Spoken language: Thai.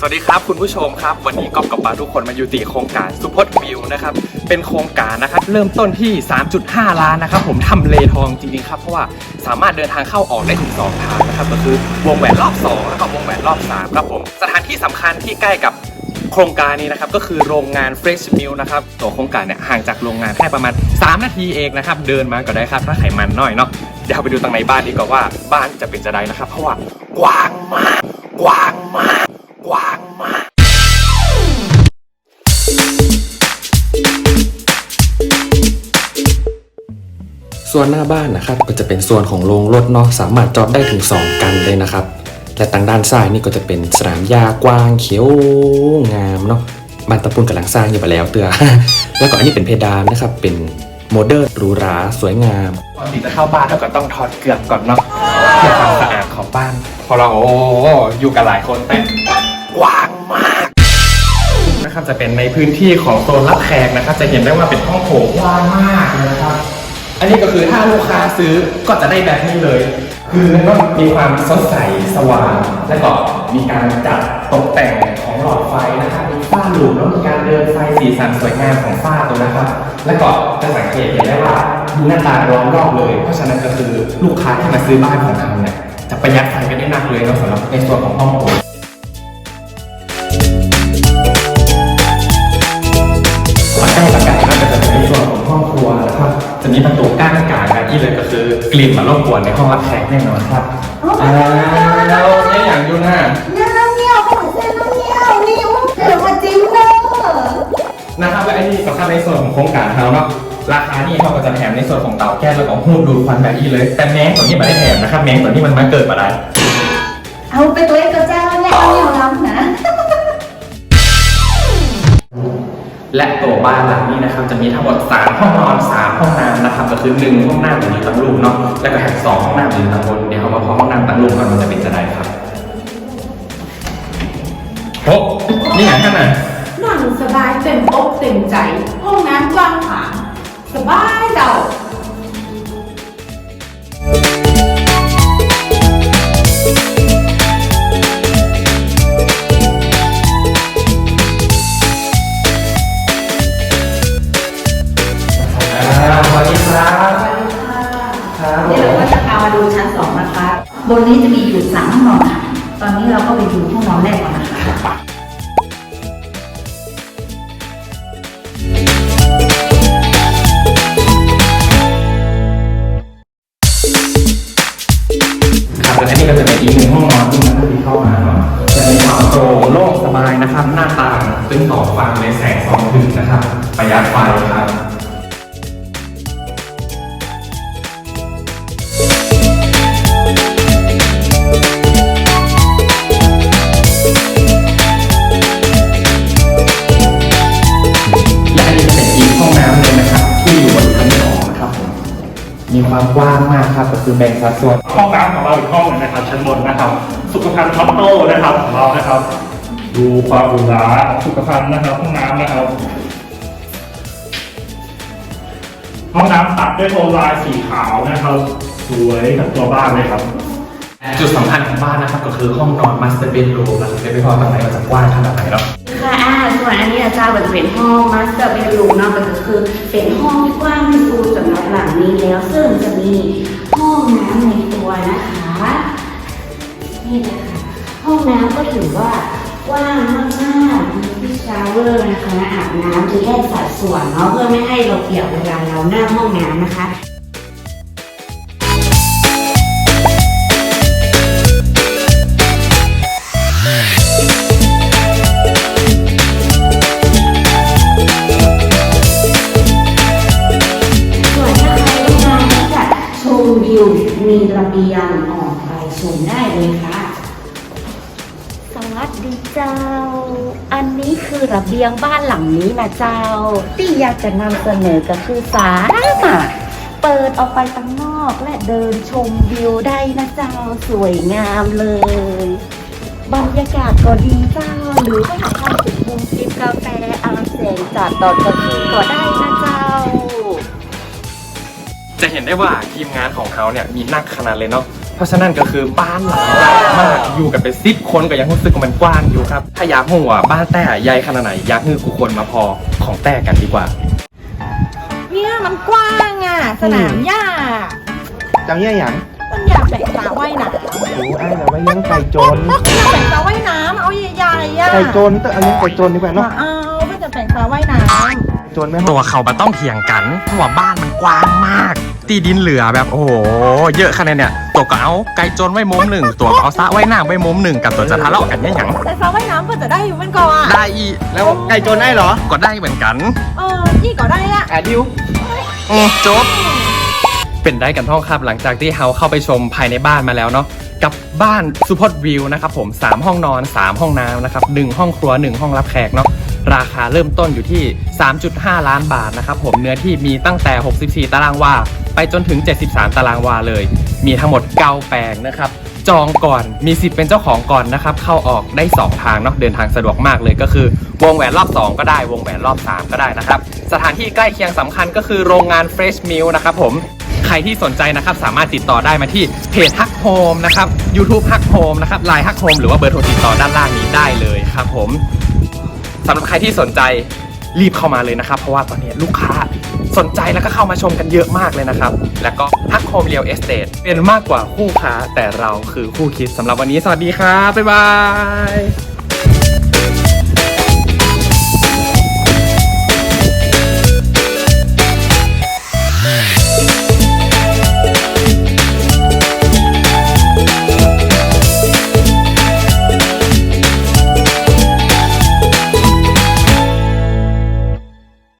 สวัสดีครับคุณผู้ชมครับ วันนี้ก๊อฟกับปาทุกคนมาอยู่ตีโครงการสุพจน์วิวนะครับเป็นโครงการนะครับเริ่มต้นที่ 3.5 ล้านนะครับผมทำเลทองจริงๆครับเพราะว่าสามารถเดินทางเข้าออกได้ถึง2ทางนะครับก็คือวงแหวนรอบ 2 แล้วก็วงแหวนรอบ 3 ครับผมสถานที่สำคัญที่ใกล้กับโครงการนี้นะครับก็คือโรงงาน Fresh Mill นะครับตัวโครงการเนี่ยห่างจากโรงงานแค่ประมาณ 3 นาทีเองนะครับเดินมาก็ได้ครับถ้าไขมันน้อยเนาะเดี๋ยวไปดูตรงในบ้านดีกว่าว่าบ้านจะเป็นจะได้นะครับ เพราะว่ากว้างมากกว้างมาก กว้างมากส่วนหน้าบ้านนะครับก็จะเป็นส่วนของโรงรถเนาะสามารถจอดได้ถึง 2 กันเลยนะครับ และทางด้านซ้ายนี่ก็จะเป็นสนามหญ้ากว้างเขียวงามเนาะบ้านตะปุนกำลังสร้างอยู่ไปแล้วเตือแล้วก็อันนี้เป็นเพดานนะครับเป็นโมเดิร์นหรูหราสวยงามก่อนที่จะเข้าบ้านเราก็ต้องถอดเกลือกก่อนเนาะเพื่อความสะอาดของบ้านเพอเราโอ้โหอยู่กันหลายคนแต่ กว้างมากนะครับจะเป็นในพื้นที่ของโซนรับแขกนะครับ จะเห็นได้ว่าเป็นห้องโถงกว้างมากเลยนะครับ อันนี้ก็คือถ้าลูกค้าซื้อก็จะได้แบบนี้เลย คือมันก็มีความสดใสสว่าง และก็มีการจัดตกแต่งของหลอดไฟนะครับมีฝ้าหลุมแล้วมีการเดินไฟสีสันสวยงามของฝ้าตัวนะครับ และก็จะสังเกตเห็นได้ว่ามีหน้าตาล้อมรอบเลย เพราะฉะนั้นก็คือลูกค้าที่มาซื้อบ้านของเราเนี่ยจะประหยัดไฟกันได้นักเลยนะสำหรับในส่วนของห้องโถง ก็คือกลิ่นมารบกวนในห้องรับแขกแน่นอนครับอ่าแล้วเนี่ยอย่างอยู่หน้าน้ำเงี้ยวขอเส้นน้ำเงี้ยวนี่อุ้มเดี๋ยวมาจิ้มเนอะนะครับและไอ้นี่สำคัญในส่วนของโครงการเขาเนาะราคานี่เขาก็จะแถมในส่วนของเตาแก๊สแล้วก็หูดูดควันแบบนี้เลย แต่แมงตัวนี้ไม่ได้แถมนะครับแมงตัวนี้มันมาเกิดมาได้เอาไปตัวเองกับเจ้า และตัวบ้านหลังนี้นะครับจะมีทั้งหมด 3 ห้องนอน 3 ห้องน้ำนะครับก็คือ 1 ห้องน้ำอยู่ตั้งรูมเนาะแล้วก็แถมสองห้องน้ำอยู่ตั้งบนเดี๋ยวเขามาพอห้องน้ำตั้งรูมกันมันจะเป็นจะได้ครับโอ้นี่ไงท่านน่ะนั่งสบายเต็มอกเต็มใจ ห้องน้ำกว้างขวางสบายเดา ดูชั้นสองนะคะ บนนี้จะมีอยู่สามห้องนอนค่ะตอนนี้เราก็ไปดูห้องนอนแรกก่อนนะคะครับและอันนี้ก็จะเป็นอีกหนึ่งห้องนอนที่มันที่เข้ามาเนาะจะมีความโปร่งโล่งสบายนะครับ หน้าต่างซึ่งสองฝั่งในแสงสองถึงนะครับ ประหยัดไฟครับ มีความกว้างมากครับก็คือแบ่งสัดส่วนห้องน้ำของเราอีกห้องหนึงนะครับชั้นบนนะครับ สุขภัณฑ์ท็อปโต้นะครับของเรานะครับ ดูความหรูหราของสุขภัณฑ์นะครับห้องน้ำนะครับห้องน้ำตัดด้วยโทนลายสีขาวนะครับ สวยกับตัวบ้านเลยครับ จุดสำคัญของบ้านนะครับก็คือห้องนอนมาสเตอร์เบดรูมนะครับจะไม่พอตรงไหนก็จะกว้างขนาดไหนเนาะค่ะอ่า ส่วนอันนี้อาจารย์ก็จะเป็นห้องมาสเตอร์เบดรูมเนาะก็คือเป็นห้องที่กว้างที่สุดสำหรับหลังนี้แล้ว ซึ่งจะมีห้องน้ำในตัวนะคะนี่เลยค่ะห้องน้ำก็ถือว่ากว้างมากๆมีที่ชาวเวอร์นะคะอาบน้ำจะแยกสัดส่วนเนาะเพื่อไม่ให้เราเปียกเวลาเราหน้าห้องน้ำนะคะ วิวมีระเบียงออกไปชมได้เลยค่ะ สวัสดีเจ้า อันนี้คือระเบียงบ้านหลังนี้นะเจ้า ที่อยากจะนำเสนอก็คือสามารถเปิดออกไปข้างนอกและเดินชมวิวได้นะเจ้าสวยงามเลย บรรยากาศก็ดีเจ้า หรือถ้าหากท่านถึงมุมจิบกาแฟอาบแสงจัดตอนกลางคืนก็ได้นะ จ้าจะเห็นได้ว่าทีมงานของเขาเนี่ยมีนักขนาดเลยเนาะเพราะฉะนั้นก็คือบ้านหลังใหญ่มากอยู่กันเป็นสิบคนก็ยังรู้สึกว่ามันกว้างอยู่ครับ ถ้าอยากรู้ว่าบ้านแต่ใหญ่ขนาดไหนอยากให้ทุกคนมาพอของแต่กันดีกว่า เนี่ยมันกว้างอะ สนามหญ้าจังเยี่ยหยังมันอยากแบ่งสระว่ายน้ำโอ้ไอ้แต่ว่าเลี้ยงไก่โจรอยากแบ่งสระว่ายน้ำเอาใหญ่ๆอะไก่โจรต้องเอาเลี้ยงไก่โจรดีกว่าเนาะมาเอาก็จะ แบ่งสระว่ายน้โจรไม่ตัวเขามาต้องเถียงกันเพราะว่าบ้านมันกว้างมาก ตีดินเหลือแบบโอ้โห เยอะขนาดเนี่ยตัวก็เอาไก่จนไว้มุมหนึ่งตัวก็เอาสระไว้หน้าไว้มุมหนึ่งกับตัวจะทะเลาะกันเนี่ยหยังำแต่สระว่ายน้ำเพื่อจะได้อยู่มันก่อนได้อีแล้วไก่โจรได้เหรอก็ได้เหมือนกันเออยี่ก็ได้ละอะดิวอืมจบเป็นได้กันท่องครับหลังจากที่เฮาเข้าไปชมภายในบ้านมาแล้วเนาะกับบ้านซูเปอร์วิวนะครับผม 3 ห้องนอน 3 ห้องน้ำนะครับ1ห้องครัว 1 ห้องรับแขกเนาะ ราคาเริ่มต้นอยู่ที่ 3.5 ล้านบาทนะครับผมเนื้อที่มีตั้งแต่ 64 ตารางวา ไปจนถึง 73 ตารางวาเลย มีทั้งหมด 9 แปลงนะครับจองก่อนมีสิทธิ์เป็นเจ้าของก่อนนะครับ เข้าออกได้ 2 ทางเนาะเดินทางสะดวกมากเลยก็คือ วงแหวนรอบ 2 ก็ได้วงแหวนรอบ 3 ก็ได้นะครับ สถานที่ใกล้เคียงสำคัญก็คือโรงงาน Fresh Meal นะครับผมใครที่สนใจนะครับ สามารถติดต่อได้มาที่เพจฮักโฮมนะครับ YouTube ฮักโฮมนะครับไลน์ฮักโฮมหรือว่าเบอร์โทรติดต่อด้านล่างนี้ได้เลยครับผม สำหรับใครที่สนใจรีบเข้ามาเลยนะครับ เพราะว่าตอนนี้ลูกค้าสนใจแล้วก็เข้ามาชมกันเยอะมากเลยนะครับ แล้วก็ฮักโฮมเรียลเอสเตเป็นมากกว่าคู่ค้าแต่เราคือคู่คิดสำหรับวันนี้สวัสดีครับบ๊ายบาย